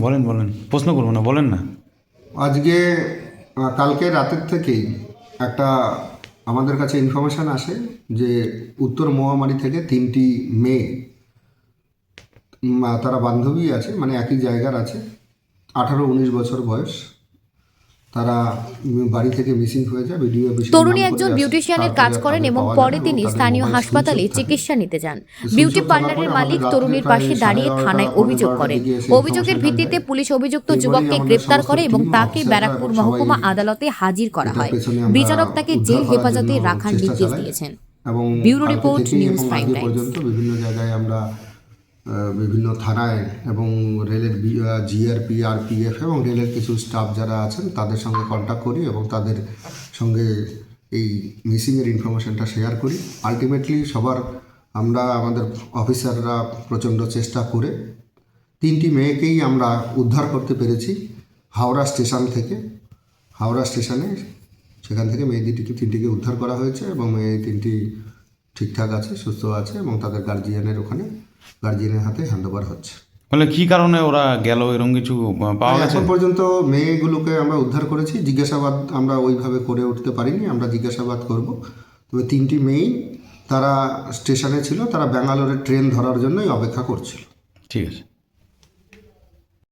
বলেন বলেন। প্রশ্ন করব না, বলেন না। আজকে কালকে রাতের থেকেই একটা আমাদের কাছে ইনফরমেশান আসে যে উত্তর মহামারী থেকে তিনটি মেয়ে তারা বান্ধবী আছে মানে একই জায়গার আছে, আঠারো, উনিশ বছর বয়স। তারা বাড়ি থেকে মিসিং হয়ে যায় ভিডিও তরুণী একজন বিউটিশিয়ানের কাজ করেন এবং পরে তিনি স্থানীয় হাসপাতালে চিকিৎসা নিতে যান। বিউটি পার্লারের মালিক তরুণীর পাশে দাঁড়িয়ে থানায় অভিযোগ করেন অভিযোগের ভিত্তিতে পুলিশ অভিযুক্ত যুবককে গ্রেপ্তার করে এবং তাকে ব্যারাকপুর মহকুমা আদালতে হাজির করা হয়। বিচারক তাকে জেল হেফাজতে রাখার নির্দেশ দিয়েছেন। এবং ব্যুরো রিপোর্ট, নিউজ প্রাইম পর্যন্ত বিভিন্ন জায়গায় আমরা বিভিন্ন থানায় এবং রেলের জিআরপি আরপিএফ এবং রেলের কিছু স্টাফ যারা আছেন, তাদের সঙ্গে কন্ট্যাক্ট করি এবং তাদের সঙ্গে এই মিসিংয়ের ইনফরমেশনটা শেয়ার করি। আলটিমেটলি সবার আমরা, আমাদের অফিসাররা প্রচণ্ড চেষ্টা করে তিনটি মেয়েকেই আমরা উদ্ধার করতে পেরেছি হাওড়া স্টেশন থেকে। হাওড়া স্টেশনে সেখান থেকে মেয়ে দুটিকে তিনটিকে উদ্ধার করা হয়েছে এবং মেয়ে তিনটি ঠিকঠাক আছে, সুস্থ আছে এবং তাদের গার্জিয়ানের ওখানে গার্জিয়ানের হাতে হ্যান্ডওভার হচ্ছে। মানে কি কারণে ওরা গেল? এরকম কিছু পাওয়া গেছে? এখন পর্যন্ত মেয়েগুলোকে আমরা উদ্ধার করেছি। জিজ্ঞাসাবাদ আমরা ওইভাবে করে উঠতে পারিনি। আমরা জিজ্ঞাসাবাদ করব। তবে তিনটি মেয়েই তারা স্টেশনে ছিল। তারা ব্যাঙ্গালোরে ট্রেন ধরার জন্যই অপেক্ষা করছিল। ঠিক আছে।